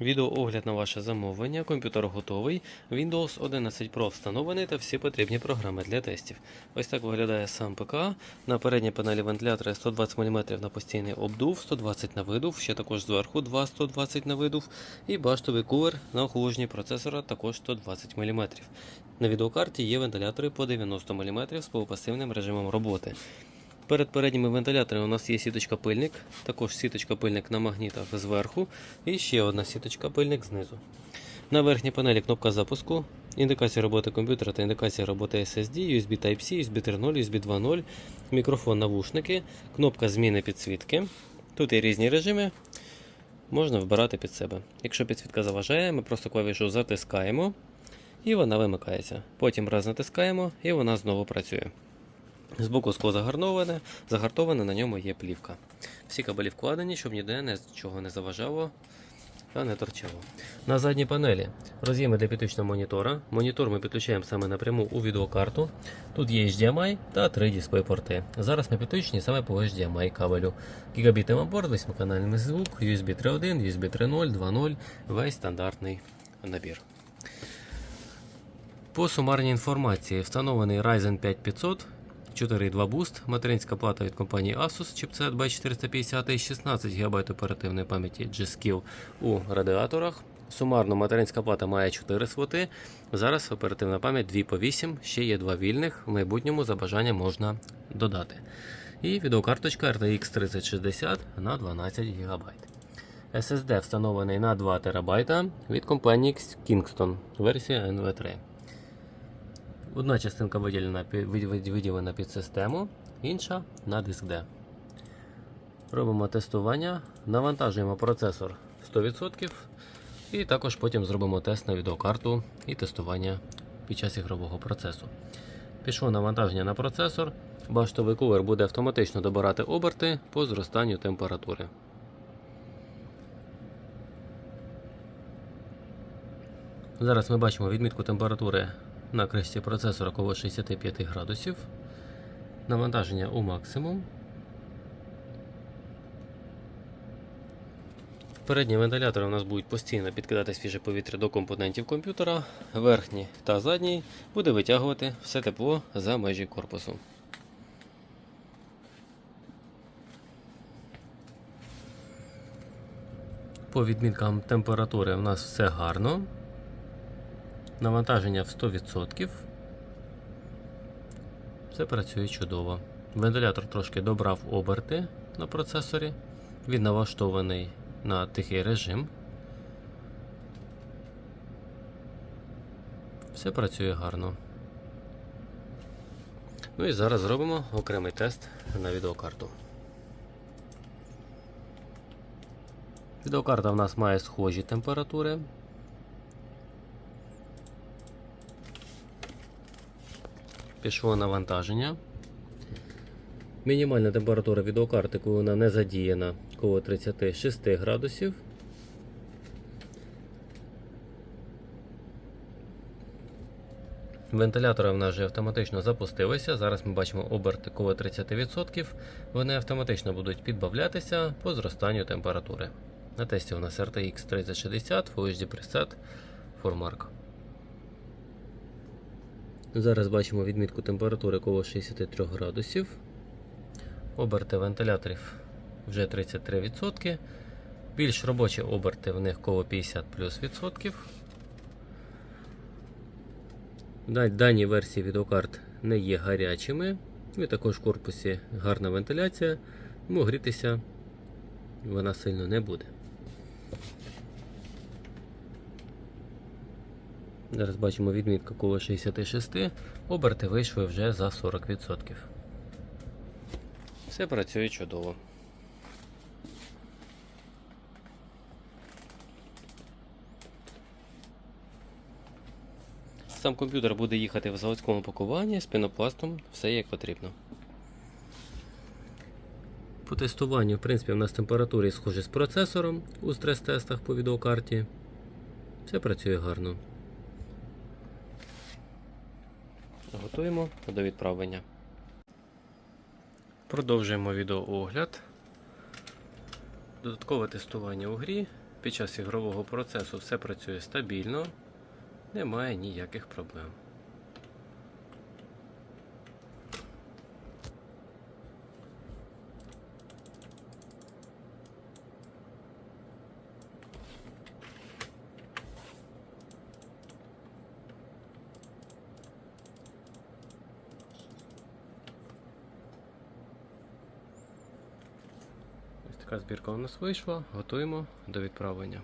Відеоогляд на ваше замовлення. Комп'ютер готовий. Windows 11 Pro встановлений та всі потрібні програми для тестів. Ось так виглядає сам ПК. На передній панелі вентилятора 120 мм на постійний обдув, 120 на видув, ще також зверху 2 120 на видув. І баштовий кулер на охолодженні процесора також 120 мм. На відеокарті є вентилятори по 90 мм з полупасивним режимом роботи. Перед передніми вентиляторами у нас є сіточка пильник, також сіточка пильник на магнітах зверху і ще одна сіточка пильник знизу. На верхній панелі кнопка запуску, індикація роботи комп'ютера та індикація роботи SSD, USB Type-C, USB 3.0, USB 2.0, мікрофон навушники, кнопка зміни підсвітки. Тут є різні режими, можна вибирати під себе. Якщо підсвітка заважає, ми просто клавішу затискаємо і вона вимикається. Потім раз натискаємо і вона знову працює. Збоку скло загартоване, загартоване, на ньому є плівка. Всі кабелі вкладені, щоб ніде нічого не заважало та не торчало. На задній панелі роз'єми для підключення монітора. Монітор ми підключаємо саме напряму у відеокарту. Тут є HDMI та три дисплей-порти. Зараз ми підключені саме по HDMI кабелю. Гігабітний мапорт, 8-канальний звук, USB 3.1, USB 3.0, 2.0, весь стандартний набір. По сумарній інформації встановлений Ryzen 5500. 4.2 Boost, материнська плата від компанії Asus, чіпсет B450 і 16 ГБ оперативної пам'яті G-Skill у радіаторах. Сумарно материнська плата має 4 слоти. Зараз оперативна пам'ять 2 по 8, ще є 2 вільних. В майбутньому за бажанням можна додати. І відеокарточка RTX 3060 на 12 ГБ. SSD встановлений на 2 ТБ від компанії Kingston, версія NV3. Одна частинка виділена, виділена під систему, інша на диск D. Робимо тестування, навантажуємо процесор 100% і також потім зробимо тест на відеокарту і тестування під час ігрового процесу. Пішло навантаження на процесор. Баштовий кулер буде автоматично добирати оберти по зростанню температури. Зараз ми бачимо відмітку температури на кришці процесора коло 65 градусів. Навантаження у максимум. Передні вентилятори у нас будуть постійно підкидати свіже повітря до компонентів комп'ютера. Верхній та задній буде витягувати все тепло за межі корпусу. По відміткам температури у нас все гарно. Навантаження в 100%. Все працює чудово. Вентилятор трошки добрав оберти на процесорі. Він налаштований на тихий режим. Все працює гарно. Ну і зараз зробимо окремий тест на відеокарту. Відеокарта в нас має схожі температури. Пішло навантаження. Мінімальна температура відеокарти, вона не задіяна, коло 36 градусів. Вентилятори в нас вже автоматично запустилися. Зараз ми бачимо оберти коло 30%. Вони автоматично будуть підбавлятися по зростанню температури. На тесті у нас RTX 3060 Full HD Preset Formark. Зараз бачимо відмітку температури коло 63 градусів. Оберти вентиляторів вже 33%. Більш робочі оберти в них коло 50 плюс відсотків. Дані версії відеокарт не є гарячими. І також в корпусі гарна вентиляція, тому грітися вона сильно не буде. Зараз бачимо відмітку коло 66, оберти вийшли вже за 40%. Все працює чудово. Сам комп'ютер буде їхати в заводському пакуванні з пінопластом, все як потрібно. По тестуванню, в принципі, у нас температури схожі з процесором у стрес-тестах по відеокарті. Все працює гарно. Готуємо до відправлення. Продовжуємо відеоогляд. Додаткове тестування у грі Під час ігрового процесу все працює стабільно, немає ніяких проблем. Ось така збірка у нас вийшла. Готуємо до відправлення.